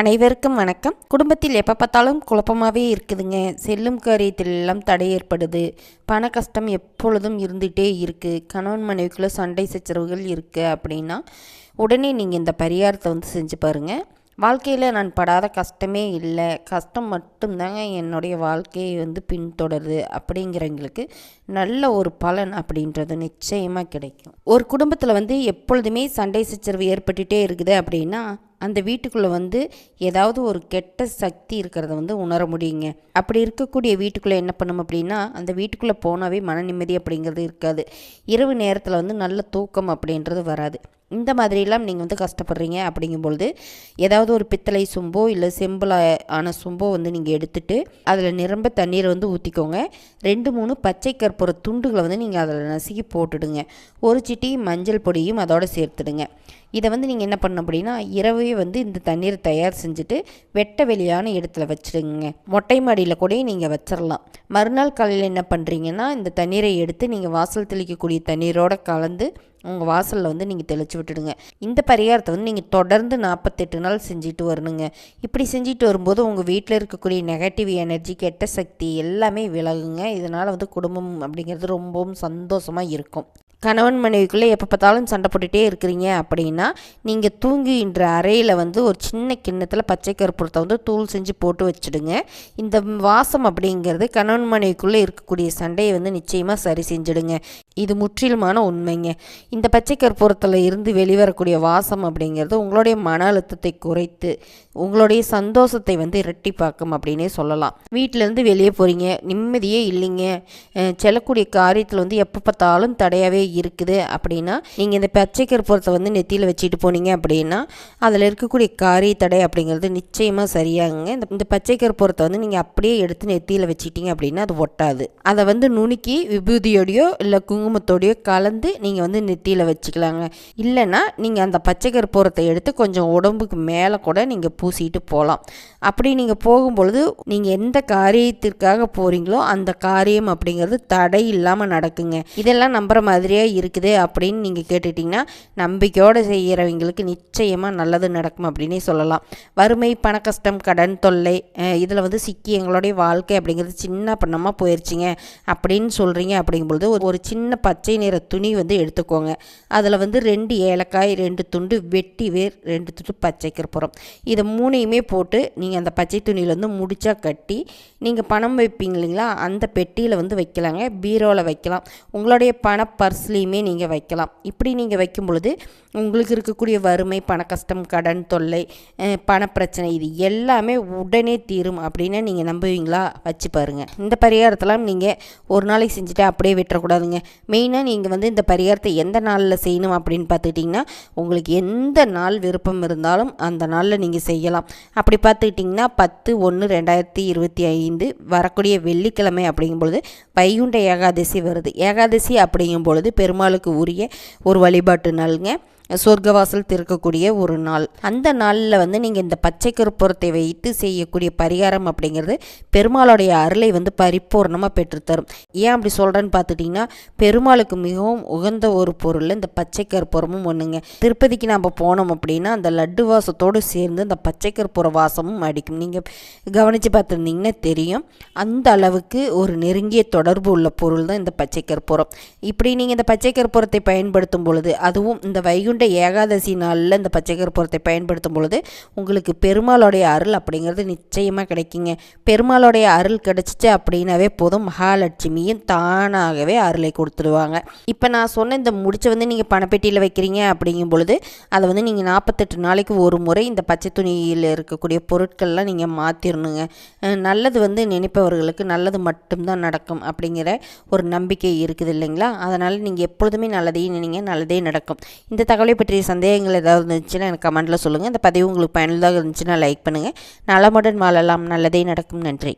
அனைவருக்கும் வணக்கம். குடும்பத்தில் எப்போ பார்த்தாலும் குழப்பமாகவே இருக்குதுங்க. செல்லும் காரியத்திலெல்லாம் தடை ஏற்படுது. பண கஷ்டம் எப்பொழுதும் இருந்துகிட்டே இருக்குது கணவன் மனைவிக்குள்ளே சண்டை சச்சரவுகள் இருக்குது அப்படின்னா உடனே நீங்கள் இந்த பரிகாரத்தை வந்து செஞ்சு பாருங்கள் வாழ்க்கையில் நான் படாத கஷ்டமே இல்லை. கஷ்டம் மட்டும்தாங்க என்னுடைய வாழ்க்கையை வந்து பின்தொடருது அப்படிங்கிறவங்களுக்கு நல்ல ஒரு பலன் அப்படின்றது நிச்சயமாக கிடைக்கும். ஒரு குடும்பத்தில் வந்து எப்பொழுதுமே சண்டை சச்சரவு ஏற்பட்டுகிட்டே இருக்குது அப்படின்னா அந்த வீட்டுக்குள்ளே வந்து ஏதாவது ஒரு கெட்ட சக்தி இருக்கிறத வந்து உணர முடியுங்க. அப்படி இருக்கக்கூடிய வீட்டுக்குள்ளே என்ன பண்ணும் அப்படின்னா அந்த வீட்டுக்குள்ளே போனாவே மன நிம்மதி அப்படிங்கிறது இருக்காது. இரவு நேரத்தில் வந்து நல்ல தூக்கம் அப்படின்றது வராது. இந்த மாதிரிலாம் நீங்கள் வந்து கஷ்டப்படுறீங்க அப்படிங்கும்பொழுது ஏதாவது ஒரு பித்தளை சொம்போ இல்லை செம்பில் ஆன சொம்போ வந்து நீங்கள் எடுத்துட்டு அதில் நிரம்ப தண்ணீரை வந்து ஊற்றிக்கோங்க ரெண்டு மூணு பச்சை கற்பூர துண்டுகளை வந்து நீங்கள் அதில் நசுக்கி போட்டுடுங்க. ஒரு சிட்டி மஞ்சள் பொடியும் அதோடு சேர்த்துடுங்க. இதை வந்து நீங்கள் என்ன பண்ண அப்படின்னா இரவே வந்து இந்த தண்ணீரை தயார் செஞ்சுட்டு வெட்ட வெளியான இடத்துல வச்சுடுங்க. மொட்டை மாடியில் கூட நீங்கள் வச்சிடலாம் மறுநாள் காலையில் என்ன பண்ணுறீங்கன்னா இந்த தண்ணீரை எடுத்து நீங்கள் வாசல் தெளிக்கக்கூடிய தண்ணீரோடு கலந்து உங்கள் வாசலில் வந்து நீங்கள் தெளித்து விட்டுடுங்க. இந்த பரிகாரத்தை வந்து நீங்கள் தொடர்ந்து நாற்பத்தெட்டு நாள் செஞ்சுட்டு வரணுங்க. இப்படி செஞ்சுட்டு வரும்போது உங்கள் வீட்டில் இருக்கக்கூடிய நெகட்டிவ் எனர்ஜி கெட்ட சக்தி எல்லாமே விலகுங்க. இதனால் வந்து குடும்பம் அப்படிங்கிறது ரொம்பவும் சந்தோஷமாக இருக்கும். கணவன் மனைவிக்குள்ளே எப்போ பார்த்தாலும் சண்டை போட்டுகிட்டே இருக்கிறீங்க அப்படின்னா நீங்கள் தூங்குகின்ற அறையில் வந்து ஒரு சின்ன கிண்ணத்தில் பச்சை கருப்பூரத்தை வந்து தூள் செஞ்சு போட்டு வச்சுடுங்க. இந்த வாசம் அப்படிங்கிறது கணவன் மனைவிக்குள்ளே இருக்கக்கூடிய சண்டையை வந்து நிச்சயமாக சரி செஞ்சுடுங்க. இது முற்றிலுமான உண்மைங்க. இந்த பச்சை கற்பூரத்தில் இருந்து வெளிவரக்கூடிய வாசம் அப்படிங்கிறது உங்களுடைய மன அழுத்தத்தை குறைத்து உங்களுடைய சந்தோஷத்தை வந்து இரட்டிப்பாக்கும் அப்படின்னே சொல்லலாம். வீட்டிலேருந்து வெளியே போகிறீங்க நிம்மதியே இல்லைங்க. செல்லக்கூடிய காரியத்தில் வந்து எப்போ பார்த்தாலும் தடையாகவே இருக்குது அப்படின்னா நீங்கள் இந்த பச்சை கற்பூரத்தை வந்து நெத்தியில் வச்சுட்டு போனீங்க அப்படின்னா அதில் இருக்கக்கூடிய காரிய தடை அப்படிங்கிறது நிச்சயமாக சரியாகுங்க. இந்த இந்த பச்சை கற்பூரத்தை வந்து நீங்கள் அப்படியே எடுத்து நெத்தியில் வச்சுட்டீங்க அப்படின்னா அது ஒட்டாது. அதை வந்து நுணுக்கி விபூதியோடையோ இல்லை குங்குமத்தோடையோ கலந்து நீங்கள் வந்து நெத்தியில் வச்சுக்கலாங்க. இல்லைன்னா நீங்கள் அந்த பச்சை கற்பூரத்தை எடுத்து கொஞ்சம் உடம்புக்கு மேலே கூட நீங்கள் பூசிட்டு போகலாம். அப்படி நீங்கள் போகும்பொழுது நீங்கள் எந்த காரியத்திற்காக போகிறீங்களோ அந்த காரியம் அப்படிங்கிறது தடை இல்லாமல் நடக்குங்க. இதெல்லாம் நம்புகிற மாதிரியே இருக்குது அப்படின்னு நீங்கள் கேட்டுட்டிங்கன்னா நம்பிக்கையோடு செய்கிறவங்களுக்கு நிச்சயமாக நல்லது நடக்கும் அப்படின்னே சொல்லலாம். வறுமை பண கஷ்டம் கடன் தொல்லை இதில் வந்து சிக்கி எங்களுடைய வாழ்க்கை அப்படிங்கிறது சின்ன பண்ணமாக போயிடுச்சிங்க அப்படின்னு சொல்கிறீங்க அப்படிங்கும்பொழுது ஒரு ஒரு சின்ன பச்சை நிற துணி வந்து எடுத்துக்கோங்க. அதில் வந்து ரெண்டு ஏலக்காய் ரெண்டு துண்டு வெட்டி வேர் ரெண்டு துண்டு பச்சை கற்பூரம். இதை மூணையுமே போட்டு நீங்கள் அந்த பச்சை துணியில் வந்து முடிச்சா கட்டி நீங்கள் பணம் வைப்பீங்க இல்லைங்களா? அந்த பெட்டியில் வந்து வைக்கலாங்க. பீரோவில் வைக்கலாம். உங்களுடைய பண பர்ஸ்லேயுமே நீங்கள் வைக்கலாம். இப்படி நீங்கள் வைக்கும் பொழுது உங்களுக்கு இருக்கக்கூடிய வறுமை பண கஷ்டம் கடன் தொல்லை பணப்பிரச்சனை இது எல்லாமே உடனே தீரும் அப்படின்னு நீங்கள் நம்புவீங்களா? வச்சு பாருங்கள் இந்த பரிகாரத்தெல்லாம் நீங்கள் ஒரு நாளைக்கு செஞ்சுட்டு அப்படியே விட்டுறக்கூடாதுங்க. மெயினாக நீங்கள் வந்து இந்த பரிகாரத்தை எந்த நாளில் செய்யணும் அப்படின்னு பார்த்துக்கிட்டிங்கன்னா உங்களுக்கு எந்த நாள் விருப்பம் இருந்தாலும் அந்த நாளில் நீங்கள் செய்யலாம். அப்படி பார்த்துக்கிட்டிங்கன்னா பத்து ஒன்று ரெண்டாயிரத்தி இருபத்தி ஐந்து வரக்கூடிய வெள்ளிக்கிழமை அப்படிங்கும்பொழுது வைகுண்ட ஏகாதசி வருது. ஏகாதசி அப்படிங்கும் பொழுது பெருமாளுக்கு உரிய ஒரு வழிபாட்டு நாளுங்க. சொர்க்கவாசல் திறக்கக்கூடிய ஒரு நாள். அந்த நாளில் வந்து நீங்கள் இந்த பச்சை கருப்புறத்தை வைத்து செய்யக்கூடிய பரிகாரம் அப்படிங்கிறது பெருமாளுடைய அருளை வந்து பரிபூர்ணமாக பெற்றுத்தரும். ஏன் அப்படி சொல்கிறேன்னு பார்த்துட்டிங்கன்னா பெருமாளுக்கு மிகவும் உகந்த ஒரு பொருள் இந்த பச்சை கருப்புறமும் ஒன்றுங்க திருப்பதிக்கு நம்ம போனோம் அப்படின்னா அந்த லட்டு வாசத்தோடு சேர்ந்து அந்த பச்சை கற்பூர வாசமும் அடிக்கும். நீங்கள் கவனித்து பார்த்துருந்தீங்கன்னா தெரியும். அந்த அளவுக்கு ஒரு நெருங்கிய தொடர்பு உள்ள பொருள் தான் இந்த பச்சை கற்பூரம் இப்படி நீங்கள் இந்த பச்சை கற்பூரத்தை பயன்படுத்தும் பொழுது அதுவும் இந்த வைகுண்ட வைகுண்ட ஏகாதசி நாளில் இந்த பச்சை கற்பூரத்தை பயன்படுத்தும் பொழுது உங்களுக்கு பெருமாளுடைய அருள் அப்படிங்கிறது நிச்சயமாக கிடைக்குங்க. பெருமாளுடைய அருள் கிடைச்சிச்சு அப்படின்னாவே போதும். மகாலட்சுமியும் தானாகவே அருளை கொடுத்துடுவாங்க. இப்போ நான் சொன்ன இந்த முடிச்ச வந்து நீங்கள் பணப்பெட்டியில் வைக்கிறீங்க அப்படிங்கும் பொழுது அதை வந்து நீங்கள் நாற்பத்தெட்டு நாளைக்கு ஒரு முறை இந்த பச்சை துணியில் இருக்கக்கூடிய பொருட்கள்லாம் நீங்கள் மாற்றிடணுங்க நல்லது வந்து நினைப்பவர்களுக்கு நல்லது மட்டும்தான் நடக்கும் அப்படிங்கிற ஒரு நம்பிக்கை இருக்குது இல்லைங்களா? அதனால் நீங்கள் எப்பொழுதுமே நல்லதையும் நினைங்க நல்லதே நடக்கும். இந்த தகவலை தகவலை பற்றிய சந்தேகங்கள் ஏதாவது இருந்துச்சுன்னா எனக்கு கமெண்ட்டில் சொல்லுங்கள் இந்த பதிவு உங்களுக்கு பயனுள்ளதாக இருந்துச்சுன்னா லைக் பண்ணுங்கள் நலமுடன் வாழலாம். நல்லதே நடக்கும். நன்றி.